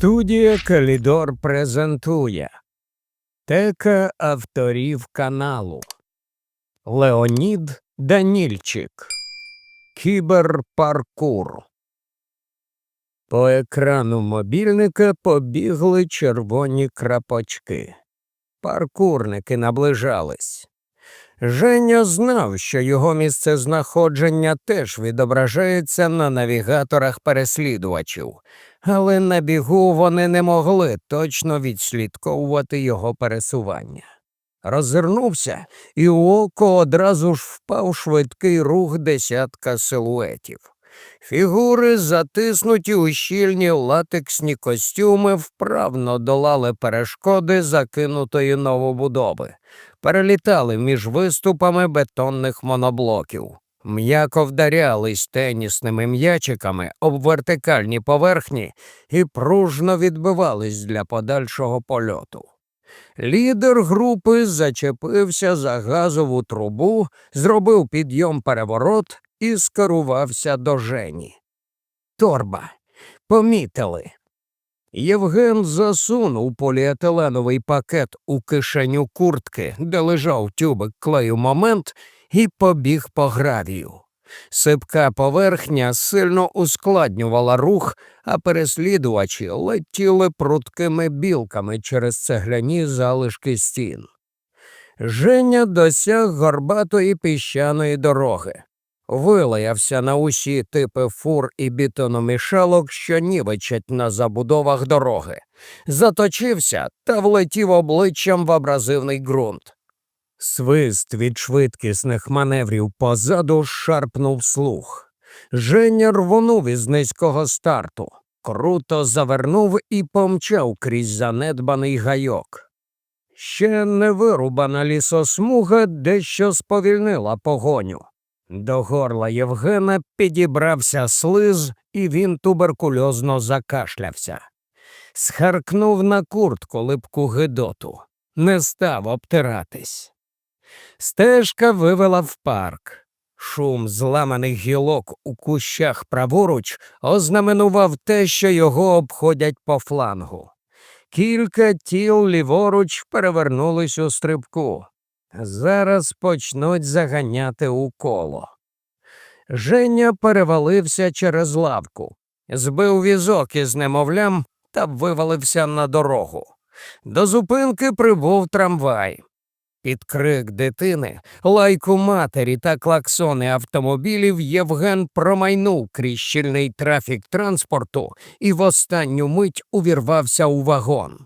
Студія Калідор презентує Тека авторів каналу Леонід Данільчик Кіберпаркур. По екрану мобільника побігли червоні крапочки. Паркурники наближались. Женя знав, що його місцезнаходження теж відображається на навігаторах переслідувачів, але на бігу вони не могли точно відслідковувати його пересування. Розвернувся, і у око одразу ж впав швидкий рух десятка силуетів. Фігури, затиснуті у щільні латексні костюми, вправно долали перешкоди закинутої новобудови, перелітали між виступами бетонних моноблоків, м'яко вдарялись тенісними м'ячиками об вертикальні поверхні і пружно відбивались для подальшого польоту. Лідер групи зачепився за газову трубу, зробив підйом переворот і скерувався до Жені. Торба. Помітили. Євген засунув поліетиленовий пакет у кишеню куртки, де лежав тюбик клею момент, і побіг по гравію. Сипка поверхня сильно ускладнювала рух, а переслідувачі летіли пруткими білками через цегляні залишки стін. Женя досяг горбатої піщаної дороги, вилаявся на усі типи фур і бітономішалок, що нівечать на забудовах дороги, заточився та влетів обличчям в абразивний ґрунт. Свист від швидкісних маневрів позаду шарпнув слух. Женя рвонув із низького старту, круто завернув і помчав крізь занедбаний гайок. Ще не вирубана лісосмуга дещо сповільнила погоню. До горла Євгена підібрався слиз, і він туберкульозно закашлявся. Схаркнув на куртку липку гидоту, не став обтиратись. Стежка вивела в парк. Шум зламаних гілок у кущах праворуч ознаменував те, що його обходять по флангу. Кілька тіл ліворуч перевернулись у стрибку. Зараз почнуть заганяти у коло. Женя перевалився через лавку, збив візок із немовлям та вивалився на дорогу. До зупинки прибув трамвай. Під крик дитини, лайку матері та клаксони автомобілів Євген промайнув крізь щільний трафік транспорту і в останню мить увірвався у вагон.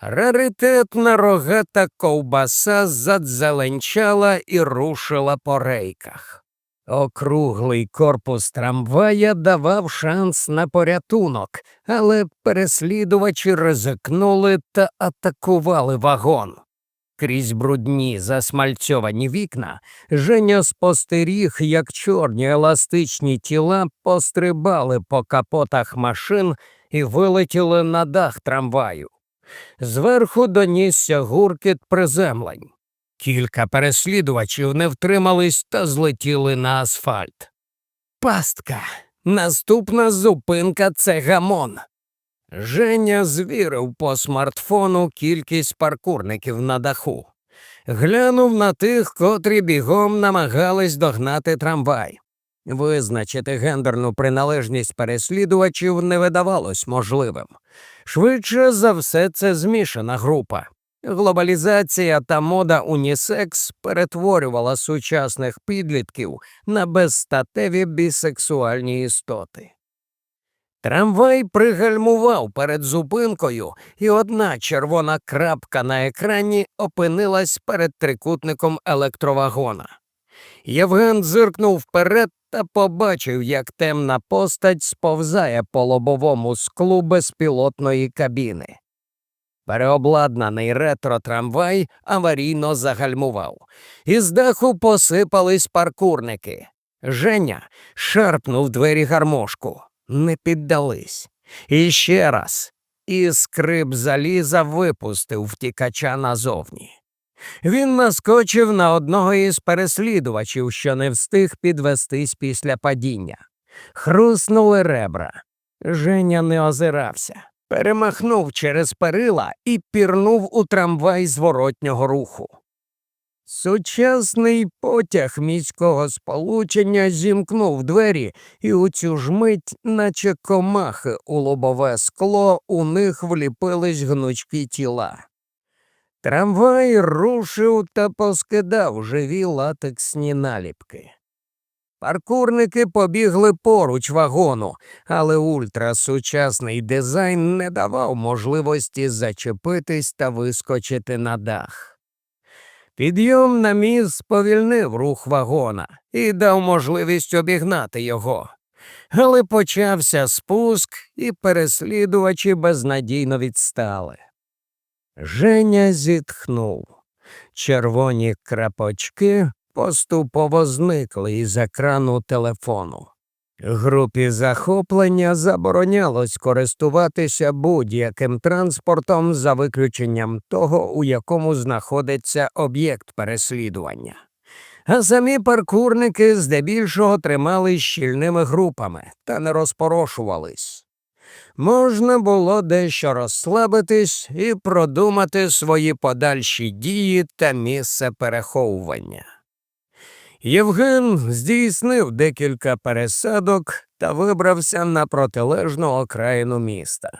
Раритетна рогата ковбаса задзеленчала і рушила по рейках. Округлий корпус трамвая давав шанс на порятунок, але переслідувачі ризикнули та атакували вагон. Крізь брудні засмальцьовані вікна Женя спостеріг, як чорні еластичні тіла пострибали по капотах машин і вилетіли на дах трамваю. Зверху донісся гуркіт приземлень. Кілька переслідувачів не втримались та злетіли на асфальт. Пастка. Наступна зупинка це гамон. Женя звірив по смартфону кількість паркурників на даху. Глянув на тих, котрі бігом намагались догнати трамвай. Визначити гендерну приналежність переслідувачів не видавалось можливим. Швидше за все, це змішана група. Глобалізація та мода унісекс перетворювала сучасних підлітків на безстатеві бісексуальні істоти. Трамвай пригальмував перед зупинкою, і одна червона крапка на екрані опинилась перед трикутником електровагона. Євген зиркнув вперед та побачив, як темна постать сповзає по лобовому склу безпілотної кабіни. Переобладнаний ретро-трамвай аварійно загальмував. Із даху посипались паркурники. Женя шарпнув двері гармошку. Не піддались. І ще раз. І скрип заліза випустив втікача назовні. Він наскочив на одного із переслідувачів, що не встиг підвестись після падіння. Хруснули ребра. Женя не озирався. перемахнув через перила і пірнув у трамвай зворотнього руху. Сучасний потяг міського сполучення зімкнув двері, і у цю ж мить, наче комахи у лобове скло, у них вліпились гнучкі тіла. Трамвай рушив та поскидав живі латексні наліпки. Паркурники побігли поруч вагону, але ультрасучасний дизайн не давав можливості зачепитись та вискочити на дах. Підйом на міст сповільнив рух вагона і дав можливість обігнати його. Але почався спуск, і переслідувачі безнадійно відстали. Женя зітхнув. Червоні крапочки поступово зникли із екрану телефону. Групі захоплення заборонялось користуватися будь-яким транспортом за виключенням того, у якому знаходиться об'єкт переслідування. А самі паркурники здебільшого тримались щільними групами та не розпорошувались. Можна було дещо розслабитись і продумати свої подальші дії та місце переховування. Євген здійснив декілька пересадок та вибрався на протилежну окраїну міста.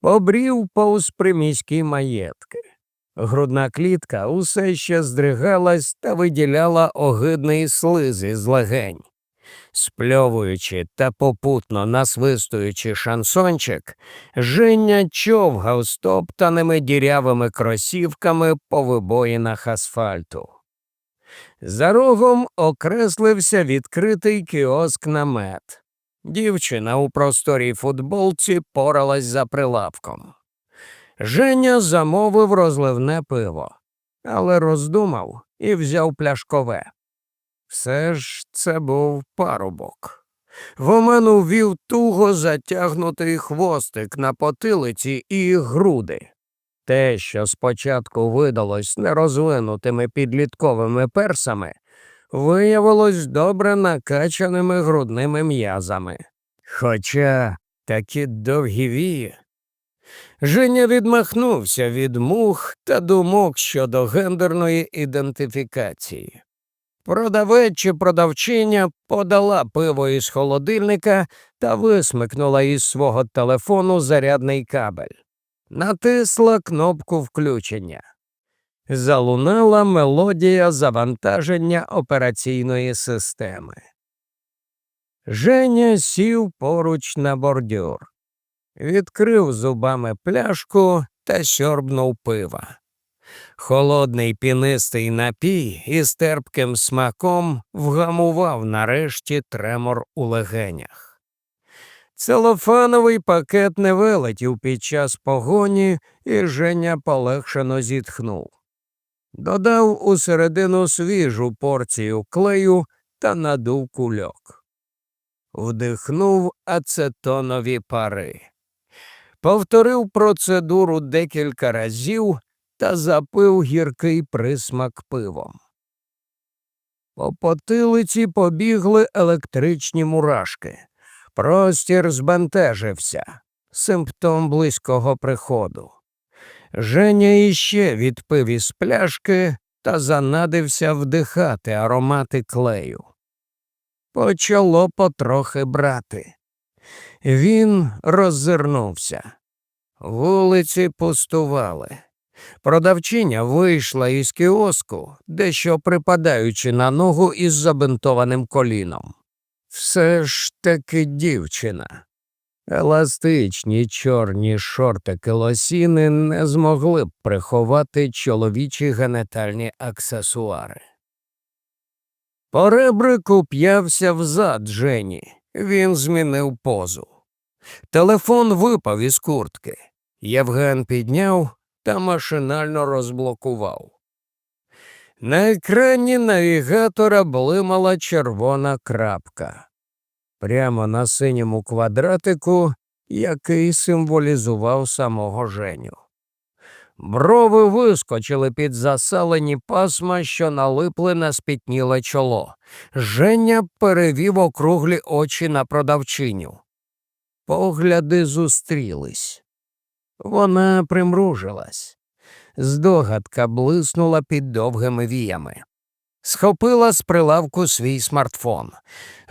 Побрів повз приміські маєтки. Грудна клітка усе ще здригалась та виділяла огидний слиз із легень. Спльовуючи та попутно насвистуючи шансончик, Женя човгав стоптаними дірявими кросівками по вибоїнах асфальту. За рогом окреслився відкритий кіоск намет. Дівчина у просторій футболці поралась за прилавком. Женя замовив розливне пиво, але роздумав і взяв пляшкове. Все ж це був парубок. В оману вів туго затягнутий хвостик на потилиці і груди. Те, що спочатку видалось нерозвинутими підлітковими персами, виявилось добре накачаними грудними м'язами. Хоча такі довгі вії. Женя відмахнувся від мух та думок щодо гендерної ідентифікації. Продавець чи продавчиня подала пиво із холодильника та висмикнула із свого телефону зарядний кабель натисла кнопку включення. Залунала мелодія завантаження операційної системи. Женя сів поруч на бордюр, відкрив зубами пляшку та сьорбнув пива. Холодний пінистий напій із терпким смаком вгамував нарешті тремор у легенях. Целофановий пакет не вилетів під час погоні, і Женя полегшено зітхнув. Додав усередину свіжу порцію клею та надув кульок. Вдихнув ацетонові пари. Повторив процедуру декілька разів та запив гіркий присмак пивом. По потилиці побігли електричні мурашки. Простір збентежився, симптом близького приходу. Женя іще відпив із пляшки та занадився вдихати аромати клею. Почало потрохи брати. Він роззирнувся. Вулиці пустували. Продавчиня вийшла із кіоску, дещо припадаючи на ногу із забинтованим коліном. Все ж таки дівчина. Еластичні чорні шортики лосіни не змогли б приховати чоловічі генетальні аксесуари. Поребрик п'явся взад Жені. Він змінив позу. Телефон випав із куртки. Євген підняв та машинально розблокував. На екрані навігатора блимала червона крапка. Прямо на синьому квадратику, який символізував самого Женю. Брови вискочили під засалені пасма, що налипли на спітніле чоло. Женя перевів округлі очі на продавчиню. Погляди зустрілись. Вона примружилась. Здогадка блиснула під довгими віями. Схопила з прилавку свій смартфон.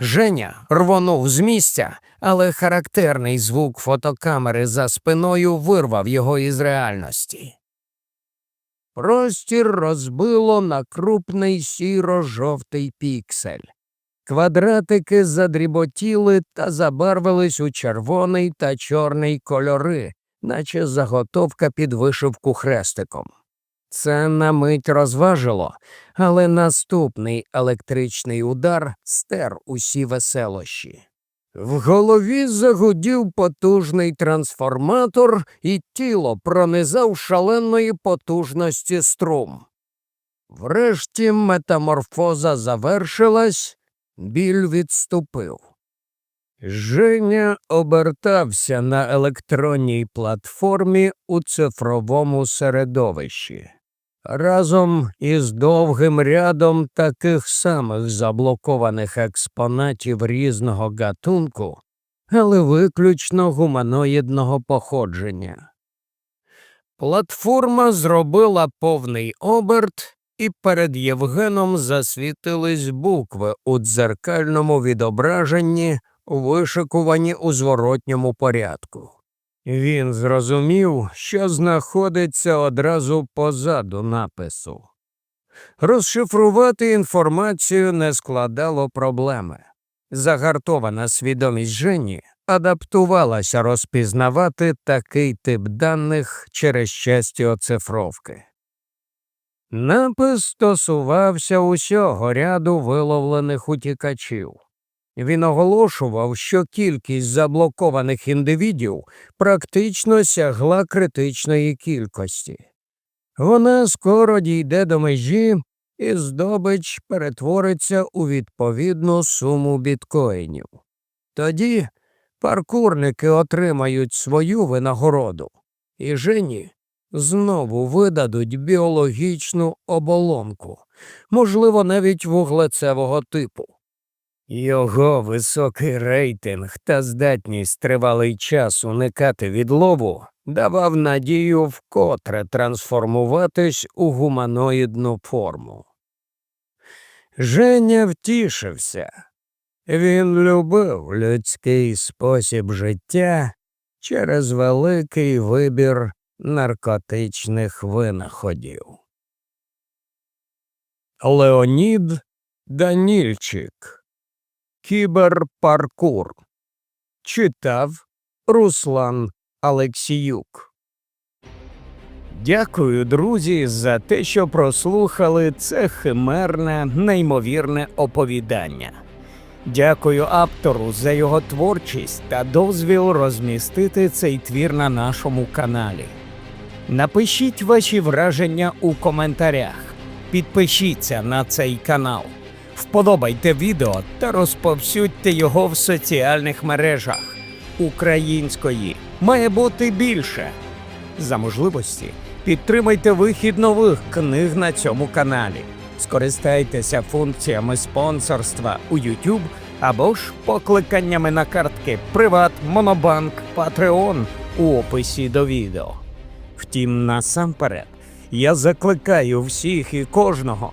Женя рвонув з місця, але характерний звук фотокамери за спиною вирвав його із реальності. Простір розбило на крупний сіро-жовтий піксель. Квадратики задріботіли та забарвились у червоний та чорний кольори, наче заготовка під вишивку хрестиком. Це на мить розважило, але наступний електричний удар стер усі веселощі. В голові загудів потужний трансформатор, і тіло пронизав шаленої потужності струм. Врешті метаморфоза завершилась, біль відступив. Женя обертався на електронній платформі у цифровому середовищі. Разом із довгим рядом таких самих заблокованих експонатів різного гатунку, але виключно гуманоїдного походження. Платформа зробила повний оберт, і перед Євгеном засвітились букви у дзеркальному відображенні, вишикувані у зворотньому порядку. Він зрозумів, що знаходиться одразу позаду напису. Розшифрувати інформацію не складало проблеми. Загартована свідомість Жені адаптувалася розпізнавати такий тип даних через часті оцифровки. Напис стосувався усього ряду виловлених утікачів. Він оголошував, що кількість заблокованих індивідів практично сягла критичної кількості. Вона скоро дійде до межі, і здобич перетвориться у відповідну суму біткоїнів. Тоді паркурники отримають свою винагороду, і жені знову видадуть біологічну оболонку, можливо, навіть вуглецевого типу. Його високий рейтинг та здатність тривалий час уникати відлову давав надію вкотре трансформуватись у гуманоїдну форму. Женя втішився. Він любив людський спосіб життя через великий вибір наркотичних винаходів. Леонід Данільчик Кіберпаркур Читав Руслан Алексіюк. Дякую, друзі, за те, що прослухали це химерне, неймовірне оповідання. Дякую автору за його творчість та дозвіл розмістити цей твір на нашому каналі. Напишіть ваші враження у коментарях. Підпишіться на цей канал. Вподобайте відео та розповсюдьте його в соціальних мережах. Української має бути більше. За можливості підтримайте вихід нових книг на цьому каналі. Скористайтеся функціями спонсорства у YouTube або ж покликаннями на картки Приват, Монобанк, Patreon у описі до відео. Втім, насамперед, я закликаю всіх і кожного